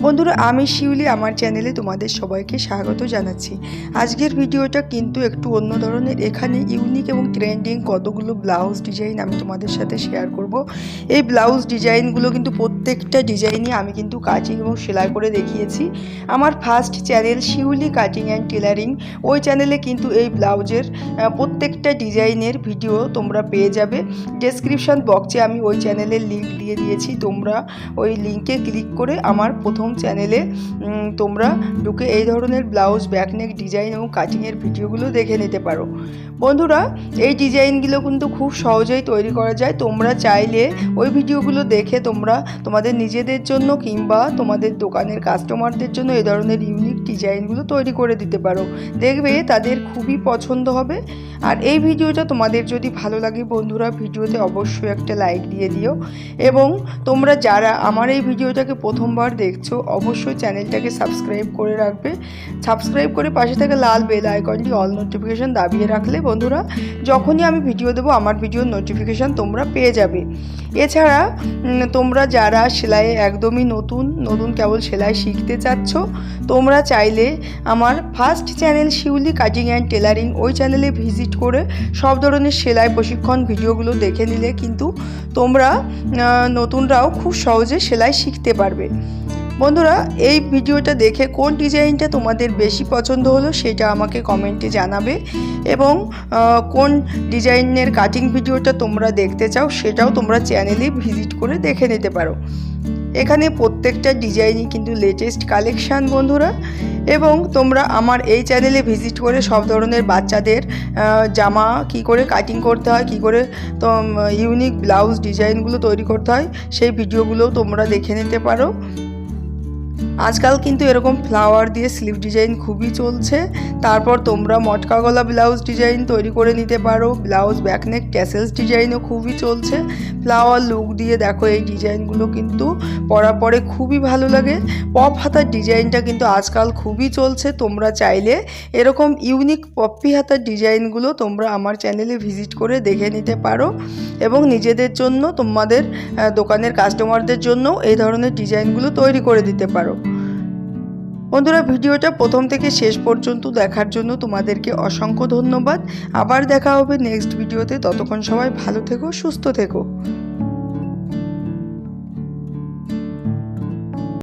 বন্ধুরা, আমি শিউলি, আমার চ্যানেলে তোমাদের সবাইকে স্বাগত জানাচ্ছি। আজকের ভিডিওটা কিন্তু একটু অন্য ধরনের, এখানে ইউনিক এবং ট্রেন্ডিং কতগুলো ব্লাউজ ডিজাইন আমি তোমাদের সাথে শেয়ার করব। এই ব্লাউজ ডিজাইনগুলো কিন্তু প্রত্যেকটা ডিজাইনই আমি কিন্তু কাটিং এবং সেলাই করে দেখিয়েছি। আমার first channel Shiuli cutting and tailoring. ওই চ্যানেলে কিন্তু এই ব্লাউজের প্রত্যেকটা ডিজাইনের ভিডিও তোমরা পেয়ে যাবে। ডেসক্রিপশন বক্সে আমি ওই চ্যানেলের লিঙ্ক দিয়ে দিয়েছি। তোমরা ওই লিঙ্কে ক্লিক করে আমার প্রথম চ্যানেলে তোমরা ঢুকে এই ধরনের ব্লাউজ, ব্যাকনেক ডিজাইন এবং কাটিংয়ের ভিডিওগুলো দেখে নিতে পারো। বন্ধুরা, এই ডিজাইনগুলো কিন্তু খুব সহজেই তৈরি করা যায়। তোমরা চাইলে ওই ভিডিওগুলো দেখে তোমরা তোমাদের নিজেদের জন্য কিংবা তোমাদের দোকানের কাস্টমারদের জন্য এই ধরনের ইউনিক ডিজাইনগুলো তৈরি করে দিতে পারো। দেখবে তাদের খুবই পছন্দ হবে। আর এই ভিডিওটা তোমাদের যদি ভালো লাগে বন্ধুরা, ভিডিওতে অবশ্যই একটা লাইক দিয়ে দিও। এবং তোমরা যারা আমার এই ভিডিওটাকে প্রথমবার দেখছ অবশ্যই চ্যানেলটাকে সাবস্ক্রাইব করে রাখবে। সাবস্ক্রাইব করে পাশে থাকা লাল বেল আইকনটি অল নোটিফিকেশান দাবিয়ে রাখলে বন্ধুরা, যখনই আমি ভিডিও দেবো, আমার ভিডিওর নোটিফিকেশান তোমরা পেয়ে যাবে। এছাড়া তোমরা যারা সেলাইয়ে একদমই নতুন নতুন কেবল সেলাই শিখতে চাচ্ছ, তোমরা চাইলে আমার first channel Shiuli cutting and tailoring ওই চ্যানেলে ভিজিট করে সব ধরনের সেলাই প্রশিক্ষণ ভিডিওগুলো দেখে নিলে কিন্তু তোমরা নতুনরাও খুব সহজে সেলাই শিখতে পারবে। বন্ধুরা, এই ভিডিওটা দেখে কোন ডিজাইনটা তোমাদের বেশি পছন্দ হলো সেটা আমাকে কমেন্টে জানাবে এবং কোন ডিজাইনের কাটিং ভিডিওটা তোমরা দেখতে চাও সেটাও তোমরা চ্যানেলে ভিজিট করে দেখে নিতে পারো। এখানে প্রত্যেকটা ডিজাইনই কিন্তু লেটেস্ট কালেকশান বন্ধুরা। এবং তোমরা আমার এই চ্যানেলে ভিজিট করে সব ধরনের বাচ্চাদের জামা কি করে কাটিং করতে হয়, কি করে তো ইউনিক ব্লাউজ ডিজাইনগুলো তৈরি করতে হয়, সেই ভিডিওগুলোও তোমরা দেখে নিতে পারো। আজকাল কিন্তু এরকম ফ্লাওয়ার দিয়ে স্লিভ ডিজাইন খুবই চলছে। তারপর তোমরা মটকা গলা ব্লাউজ ডিজাইন তৈরি করে নিতে পারো। ব্লাউজ ব্যাকনেক ক্যাসেলস ডিজাইনও খুবই চলছে। ফ্লাওয়ার লুক দিয়ে দেখো এই ডিজাইনগুলো কিন্তু পরা পরে খুবই ভালো লাগে। পপ হাতার ডিজাইনটা কিন্তু আজকাল খুবই চলছে। তোমরা চাইলে এরকম ইউনিক পপি হাতার ডিজাইনগুলো তোমরা আমার চ্যানেলে ভিজিট করে দেখে নিতে পারো। এবং নিজেদের জন্য, তোমাদের দোকানের কাস্টমারদের জন্য এই ধরনের ডিজাইনগুলো তৈরি করে দিতে পারো। বন্ধুরা, ভিডিওটা প্রথম থেকে শেষ পর্যন্ত দেখার জন্য তোমাদেরকে অসংখ্য ধন্যবাদ। আবার দেখা হবে নেক্সট ভিডিওতে ততক্ষণ সবাই ভালো থেকো, সুস্থ থেকো।